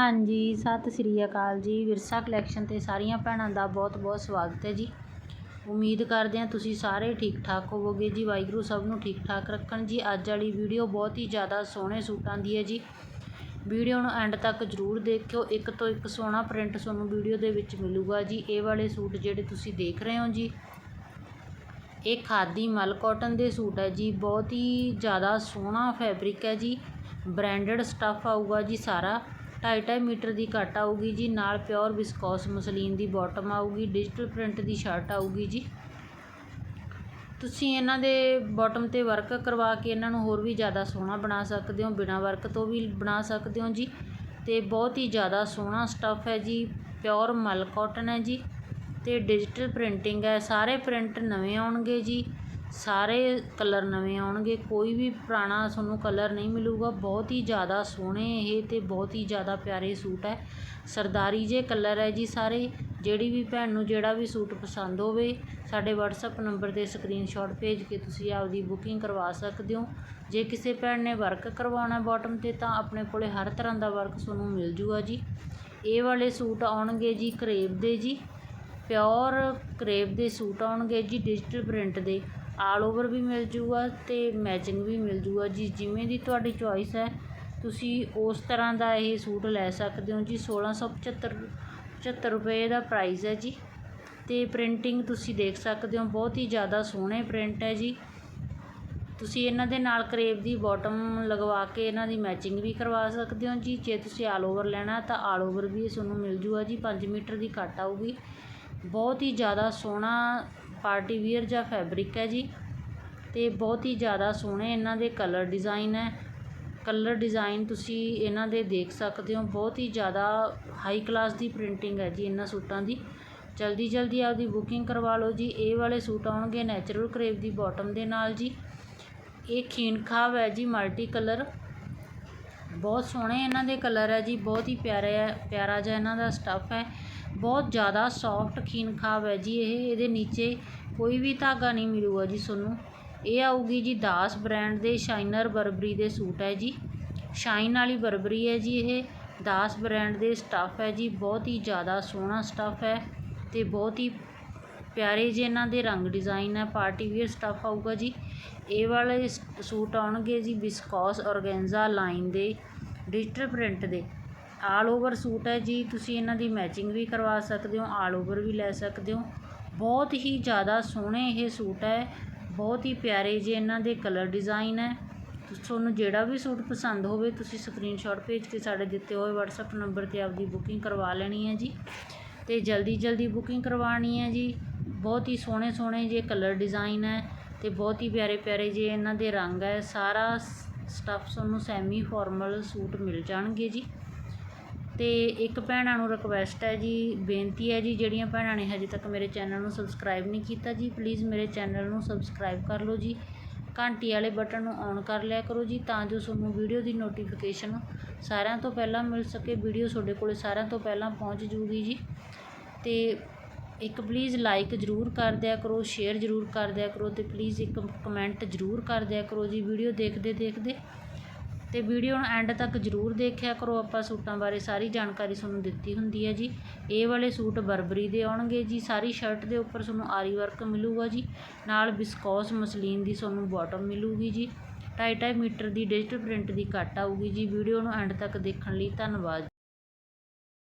ਹਾਂਜੀ, ਸਤਿ ਸ੍ਰੀ ਅਕਾਲ ਜੀ। ਵਿਰਸਾ ਕਲੈਕਸ਼ਨ 'ਤੇ ਸਾਰੀਆਂ ਭੈਣਾਂ ਦਾ ਬਹੁਤ-ਬਹੁਤ ਸਵਾਗਤ ਹੈ ਜੀ। ਉਮੀਦ ਕਰਦੇ ਹਾਂ ਤੁਸੀਂ ਸਾਰੇ ਠੀਕ ਠਾਕ ਹੋਵੋਗੇ ਜੀ। ਵਾਹਿਗੁਰੂ ਸਭ ਨੂੰ ਠੀਕ ਠਾਕ ਰੱਖਣ ਜੀ। ਅੱਜ ਵਾਲੀ ਵੀਡੀਓ ਬਹੁਤ ਹੀ ਜ਼ਿਆਦਾ ਸੋਹਣੇ ਸੂਟਾਂ ਦੀ ਹੈ ਜੀ। ਵੀਡੀਓ ਨੂੰ ਐਂਡ ਤੱਕ ਜ਼ਰੂਰ ਦੇਖਿਓ। ਇੱਕ ਤੋਂ ਇੱਕ ਸੋਹਣਾ ਪ੍ਰਿੰਟ ਤੁਹਾਨੂੰ ਵੀਡੀਓ ਦੇ ਵਿੱਚ ਮਿਲੂਗਾ ਜੀ। ਇਹ ਵਾਲੇ ਸੂਟ ਜਿਹੜੇ ਤੁਸੀਂ ਦੇਖ ਰਹੇ ਹੋ ਜੀ, ਇਹ ਖਾਦੀ ਮਲ ਕਾਟਨ ਦੇ ਸੂਟ ਹੈ ਜੀ। ਬਹੁਤ ਹੀ ਜ਼ਿਆਦਾ ਸੋਹਣਾ ਫੈਬਰਿਕ ਹੈ ਜੀ। ਬ੍ਰਾਂਡਡ ਸਟੱਫ ਆਊਗਾ ਜੀ ਸਾਰਾ। ਢਾਈ ਢਾਈ ਮੀਟਰ ਦੀ ਕੱਟ ਆਊਗੀ ਜੀ, ਨਾਲ ਪਿਓਰ ਵਿਸਕੋਸ ਮਸਲੀਨ ਦੀ ਬਾਟਮ ਆਊਗੀ ਡਿਜੀਟਲ ਪ੍ਰਿੰਟ ਦੀ ਸ਼ਰਟ ਆਊਗੀ ਜੀ। ਤੁਸੀਂ ਇਹਨਾਂ ਦੇ ਬਾਟਮ ਤੇ ਵਰਕ ਕਰਵਾ ਕੇ ਇਹਨਾਂ ਨੂੰ ਹੋਰ ਵੀ ਜ਼ਿਆਦਾ ਸੋਹਣਾ ਬਣਾ ਸਕਦੇ ਹੋ, ਬਿਨਾ ਵਰਕ ਤੋਂ ਵੀ ਬਣਾ ਸਕਦੇ ਹੋ ਜੀ। ਤੇ ਬਹੁਤ ਹੀ ਜ਼ਿਆਦਾ ਸੋਹਣਾ ਸਟੱਫ ਹੈ ਜੀ, ਪਿਓਰ ਮਲ ਕਾਟਨ ਹੈ ਜੀ। ਤੇ ਡਿਜੀਟਲ ਪ੍ਰਿੰਟਿੰਗ ਹੈ, ਸਾਰੇ ਪ੍ਰਿੰਟ ਨਵੇਂ ਆਉਣਗੇ ਜੀ। ਸਾਰੇ ਕਲਰ ਨਵੇਂ ਆਉਣਗੇ, ਕੋਈ ਵੀ ਪੁਰਾਣਾ ਤੁਹਾਨੂੰ ਕਲਰ ਨਹੀਂ ਮਿਲੂਗਾ। ਬਹੁਤ ਹੀ ਜ਼ਿਆਦਾ ਸੋਹਣੇ ਇਹ ਅਤੇ ਬਹੁਤ ਹੀ ਜ਼ਿਆਦਾ ਪਿਆਰੇ ਸੂਟ ਹੈ। ਸਰਦਾਰੀ ਜਿਹੇ ਕਲਰ ਹੈ ਜੀ ਸਾਰੇ, ਜਿਹੜੀ ਵੀ ਭੈਣ ਨੂੰ ਜਿਹੜਾ ਵੀ ਸੂਟ ਪਸੰਦ ਹੋਵੇ, ਸਾਡੇ ਵਟਸਐਪ ਨੰਬਰ 'ਤੇ ਸਕਰੀਨਸ਼ਾਟ ਭੇਜ ਕੇ ਤੁਸੀਂ ਆਪਦੀ ਬੁਕਿੰਗ ਕਰਵਾ ਸਕਦੇ ਹੋ। ਜੇ ਕਿਸੇ ਭੈਣ ਨੇ ਵਰਕ ਕਰਵਾਉਣਾ ਬਾਟਮ 'ਤੇ, ਤਾਂ ਆਪਣੇ ਕੋਲ ਹਰ ਤਰ੍ਹਾਂ ਦਾ ਵਰਕ ਤੁਹਾਨੂੰ ਮਿਲ ਜੂਗਾ ਜੀ। ਇਹ ਵਾਲੇ ਸੂਟ ਆਉਣਗੇ ਜੀ ਕਰੇਬ ਦੇ ਜੀ ਪਿਓਰ ਕਰੇਬ ਦੇ ਸੂਟ ਆਉਣਗੇ ਜੀ ਡਿਜੀਟਲ ਪ੍ਰਿੰਟ ਦੇ। ਆਲ ਓਵਰ ਵੀ ਮਿਲ ਜੂਗਾ ਅਤੇ ਮੈਚਿੰਗ ਵੀ ਮਿਲ ਜੂਗਾ। ਜੀ, ਜਿਵੇਂ ਦੀ ਤੁਹਾਡੀ ਚੋਇਸ ਹੈ, ਤੁਸੀਂ ਉਸ ਤਰ੍ਹਾਂ ਦਾ ਇਹ ਸੂਟ ਲੈ ਸਕਦੇ ਹੋ। ਜੀ 1675 75 ਰੁਪਏ ਦਾ ਪ੍ਰਾਈਜ਼ ਹੈ ਜੀ। ਅਤੇ ਪ੍ਰਿੰਟਿੰਗ ਤੁਸੀਂ ਦੇਖ ਸਕਦੇ ਹੋ, ਬਹੁਤ ਹੀ ਜ਼ਿਆਦਾ ਸੋਹਣੇ ਪ੍ਰਿੰਟ ਹੈ ਜੀ। ਤੁਸੀਂ ਇਹਨਾਂ ਦੇ ਨਾਲ ਕਰੇਬ ਦੀ ਬਾਟਮ ਲਗਵਾ ਕੇ ਇਹਨਾਂ ਦੀ ਮੈਚਿੰਗ ਵੀ ਕਰਵਾ ਸਕਦੇ ਹੋ। ਜੀ, ਜੇ ਤੁਸੀਂ ਆਲ ਓਵਰ ਲੈਣਾ, ਤਾਂ ਆਲ ਓਵਰ ਵੀ ਤੁਹਾਨੂੰ ਮਿਲ ਜੂਗਾ ਜੀ। 5 ਮੀਟਰ ਦੀ ਕੱਟ ਆਊਗੀ। ਬਹੁਤ ਹੀ ਜ਼ਿਆਦਾ ਸੋਹਣਾ ਪਾਰਟੀ ਵੀਅਰ ਜਾਂ ਫੈਬਰਿਕ ਹੈ ਜੀ। ਤੇ ਬਹੁਤ ਹੀ ਜ਼ਿਆਦਾ ਸੋਹਣੇ ਇਹਨਾਂ ਦੇ ਕਲਰ ਡਿਜ਼ਾਈਨ ਹੈ। ਕਲਰ ਡਿਜ਼ਾਈਨ ਤੁਸੀਂ ਇਹਨਾਂ ਦੇ ਦੇਖ ਸਕਦੇ ਹੋ। ਬਹੁਤ ਹੀ ਜ਼ਿਆਦਾ ਹਾਈ ਕਲਾਸ ਦੀ ਪ੍ਰਿੰਟਿੰਗ ਹੈ ਜੀ ਇਹਨਾਂ ਸੂਟਾਂ ਦੀ। ਜਲਦੀ ਜਲਦੀ ਆਪਦੀ ਬੁਕਿੰਗ ਕਰਵਾ ਲਓ ਜੀ। ਇਹ ਵਾਲੇ ਸੂਟ ਆਉਣਗੇ ਨੈਚੁਰਲ ਕਰੇਵ ਦੀ ਬਾਟਮ ਦੇ ਨਾਲ ਜੀ। ਇਹ ਖੀਨ ਖਾਬ ਹੈ ਜੀ ਮਲਟੀ ਕਲਰ ਬਹੁਤ ਸੋਹਣੇ ਇਹਨਾਂ ਦੇ ਕਲਰ ਹੈ ਜੀ, ਬਹੁਤ ਹੀ ਪਿਆਰੇ ਹੈ, ਪਿਆਰਾ ਜਿਹਾ ਇਹਨਾਂ ਦਾ ਸਟੱਫ ਹੈ। ਬਹੁਤ ਜ਼ਿਆਦਾ ਸੌਫਟ ਖੀਨ ਹੈ ਜੀ ਇਹ, ਇਹਦੇ ਨੀਚੇ ਕੋਈ ਵੀ ਧਾਗਾ ਨਹੀਂ ਮਿਲੂਗਾ ਜੀ ਤੁਹਾਨੂੰ। ਇਹ ਆਊਗੀ ਜੀ ਦਾਸ ਬ੍ਰਾਂਡ ਦੇ ਸ਼ਾਈਨਰ ਬਰਬਰੀ ਦੇ ਸੂਟ ਹੈ ਜੀ। ਸ਼ਾਈਨ ਵਾਲੀ ਬਰਬਰੀ ਹੈ ਜੀ ਇਹ, ਦਾਸ ਬ੍ਰਾਂਡ ਦੇ ਸਟੱਫ ਹੈ ਜੀ, ਬਹੁਤ ਹੀ ਜ਼ਿਆਦਾ ਸੋਹਣਾ ਸਟੱਫ ਹੈ ਤੇ ਬਹੁਤ ਹੀ ਪਿਆਰੇ ਜਿਹੇ ਇਹਨਾਂ ਦੇ ਰੰਗ ਡਿਜ਼ਾਇਨ ਹੈ, ਪਾਰਟੀ ਵੀਅਰ ਸਟੱਫ ਆਊਗਾ ਜੀ। ਇਹ ਵਾਲੇ ਸੂਟ ਆਉਣਗੇ ਜੀ ਵਿਸਕੋਸ ਔਰਗੈਂਜ਼ਾ ਲਾਈਨ ਦੇ, ਡਿਜੀਟਲ ਪ੍ਰਿੰਟ ਦੇ। ਆਲ ਓਵਰ ਸੂਟ ਹੈ ਜੀ, ਤੁਸੀਂ ਇਹਨਾਂ ਦੀ ਮੈਚਿੰਗ ਵੀ ਕਰਵਾ ਸਕਦੇ ਹੋ, ਆਲ ਓਵਰ ਵੀ ਲੈ ਸਕਦੇ ਹੋ। ਬਹੁਤ ਹੀ ਜ਼ਿਆਦਾ ਸੋਹਣੇ ਇਹ ਸੂਟ ਹੈ, ਬਹੁਤ ਹੀ ਪਿਆਰੇ ਜੇ ਇਹਨਾਂ ਦੇ ਕਲਰ ਡਿਜ਼ਾਈਨ ਹੈ। ਤੁਹਾਨੂੰ ਜਿਹੜਾ ਵੀ ਸੂਟ ਪਸੰਦ ਹੋਵੇ, ਤੁਸੀਂ ਸਕਰੀਨਸ਼ਾਟ ਭੇਜ ਕੇ ਸਾਡੇ ਦਿੱਤੇ ਹੋਏ WhatsApp ਨੰਬਰ 'ਤੇ ਆਪਦੀ ਬੁਕਿੰਗ ਕਰਵਾ ਲੈਣੀ ਹੈ ਜੀ। ਅਤੇ ਜਲਦੀ ਜਲਦੀ ਬੁਕਿੰਗ ਕਰਵਾਉਣੀ ਹੈ ਜੀ। ਬਹੁਤ ਹੀ ਸੋਹਣੇ ਸੋਹਣੇ ਜੇ ਕਲਰ ਡਿਜ਼ਾਈਨ ਹੈ ਅਤੇ ਬਹੁਤ ਹੀ ਪਿਆਰੇ ਪਿਆਰੇ ਜੇ ਇਹਨਾਂ ਦੇ ਰੰਗ ਹੈ। ਸਾਰਾ ਸਟੱਫ ਤੁਹਾਨੂੰ ਸੈਮੀ ਫਾਰਮਲ ਸੂਟ ਮਿਲ ਜਾਣਗੇ ਜੀ। ਅਤੇ ਇੱਕ ਭੈਣਾਂ ਨੂੰ ਰਿਕੁਐਸਟ ਹੈ ਜੀ, ਬੇਨਤੀ ਹੈ ਜੀ, ਜਿਹੜੀਆਂ ਭੈਣਾਂ ਨੇ ਹਜੇ ਤੱਕ ਮੇਰੇ ਚੈਨਲ ਨੂੰ ਸਬਸਕ੍ਰਾਈਬ ਨਹੀਂ ਕੀਤਾ ਜੀ ਪਲੀਜ਼ ਮੇਰੇ ਚੈਨਲ ਨੂੰ ਸਬਸਕ੍ਰਾਈਬ ਕਰ ਲਓ ਜੀ। ਘੰਟੀ ਵਾਲੇ ਬਟਨ ਨੂੰ ਔਨ ਕਰ ਲਿਆ ਕਰੋ ਜੀ ਤਾਂ ਜੋ ਤੁਹਾਨੂੰ ਵੀਡੀਓ ਦੀ ਨੋਟੀਫਿਕੇਸ਼ਨ ਸਾਰਿਆਂ ਤੋਂ ਪਹਿਲਾਂ ਮਿਲ ਸਕੇ। ਵੀਡੀਓ ਤੁਹਾਡੇ ਕੋਲ ਸਾਰਿਆਂ ਤੋਂ ਪਹਿਲਾਂ ਪਹੁੰਚ ਜੂਗੀ ਜੀ। ਤੇ ਇੱਕ ਪਲੀਜ਼ ਲਾਈਕ ਜ਼ਰੂਰ ਕਰ ਦਿਆ ਕਰੋ ਸ਼ੇਅਰ ਜ਼ਰੂਰ ਕਰ ਦਿਆ ਕਰੋ ਤੇ ਪਲੀਜ਼ ਇੱਕ ਕਮੈਂਟ ਜ਼ਰੂਰ ਕਰ ਦਿਆ ਕਰੋ ਜੀ। ਵੀਡੀਓ ਦੇਖਦੇ ਦੇਖਦੇ ਅਤੇ ਵੀਡੀਓ ਨੂੰ ਐਂਡ ਤੱਕ ਜ਼ਰੂਰ ਦੇਖਿਆ ਕਰੋ। ਆਪਾਂ ਸੂਟਾਂ ਬਾਰੇ ਸਾਰੀ ਜਾਣਕਾਰੀ ਤੁਹਾਨੂੰ ਦਿੱਤੀ ਹੁੰਦੀ ਹੈ ਜੀ। ਇਹ ਵਾਲੇ ਸੂਟ ਬਰਬਰੀ ਦੇ ਆਉਣਗੇ ਜੀ। ਸਾਰੀ ਸ਼ਰਟ ਦੇ ਉੱਪਰ ਤੁਹਾਨੂੰ ਆਰੀ ਵਰਕ ਮਿਲੂਗਾ ਜੀ। ਨਾਲ ਵਿਸਕੋਸ ਮਸਲੀਨ ਦੀ ਤੁਹਾਨੂੰ ਬਾਟਮ ਮਿਲੂਗੀ ਜੀ। ਢਾਈ ਢਾਈ ਮੀਟਰ ਦੀ ਡਿਜੀਟਲ ਪ੍ਰਿੰਟ ਦੀ ਕੱਟ ਆਊਗੀ ਜੀ। ਵੀਡੀਓ ਨੂੰ ਐਂਡ ਤੱਕ ਦੇਖਣ ਲਈ ਧੰਨਵਾਦ